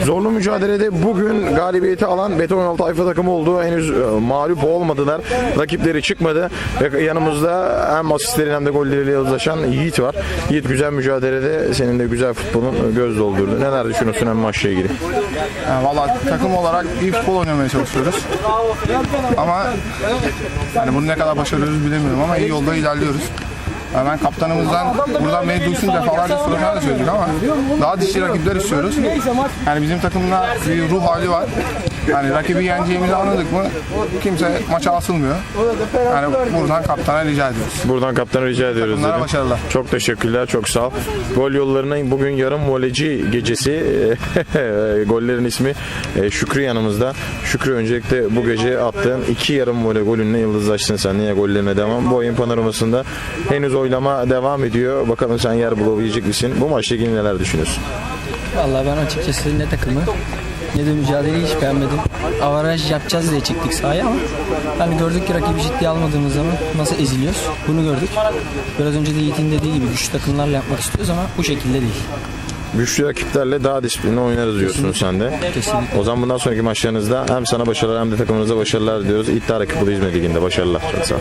maçı. Zorlu mücadelede bugün galibiyeti alan Beton Yol Tayfa takımı oldu. Henüz e, mağlup olmadılar. Rakipleri çıkmadı. Ve yanımızda hem asistlerin hem de golleriyle uzlaşan Yiğit var. Yiğit güzel mücadelede senin de güzel futbolun göz doldurdu. Neler düşünüyorsun hem maçla ilgili? Yani Valla takım olarak iyi futbol oynamaya çalışıyoruz. Ama yani bunu ne kadar başarıyoruz bilemiyorum ama iyi yolda ilerliyoruz. Ben kaptanımızdan buradan beni duysun defalarca sorunlar da söyledik ama daha dişli rakipler istiyoruz. Yani bizim takımda bir ruh hali var. Yani rakibi yeneceğimizi anladık mı kimse maça asılmıyor. Yani buradan kaptana rica ediyoruz. Buradan kaptana rica ediyoruz. Takımlara dedim. başarılar. Çok teşekkürler, çok sağ ol. Gol yollarına bugün yarım voleyci gecesi. Gollerin ismi e, Şükrü yanımızda. Şükrü öncelikle bu gece attığın iki yarım voley golünle yıldızlaştın sen. Niye gollerine devam? Bu oyun panoramasında henüz oylama devam ediyor. Bakalım sen yer bulabilecek misin? Bu maçla ilgili neler düşünüyorsun? Vallahi ben açıkçası ne takımı ne de mücadeleyi hiç beğenmedim. Avaraj yapacağız diye çıktık sahaya ama hani gördük ki rakibi ciddiye almadığımız zaman nasıl eziliyoruz. Bunu gördük. Biraz önce de Yiğit'in dediği gibi güçlü takımlarla yapmak istiyoruz ama bu şekilde değil. Güçlü rakiplerle daha disiplinli oynarız diyorsun sen de. Kesinlikle. O zaman bundan sonraki maçlarınızda hem sana başarılar hem de takımınıza başarılar diliyoruz. İddia Rakip Ligi'nde başarılar. Sağ ol.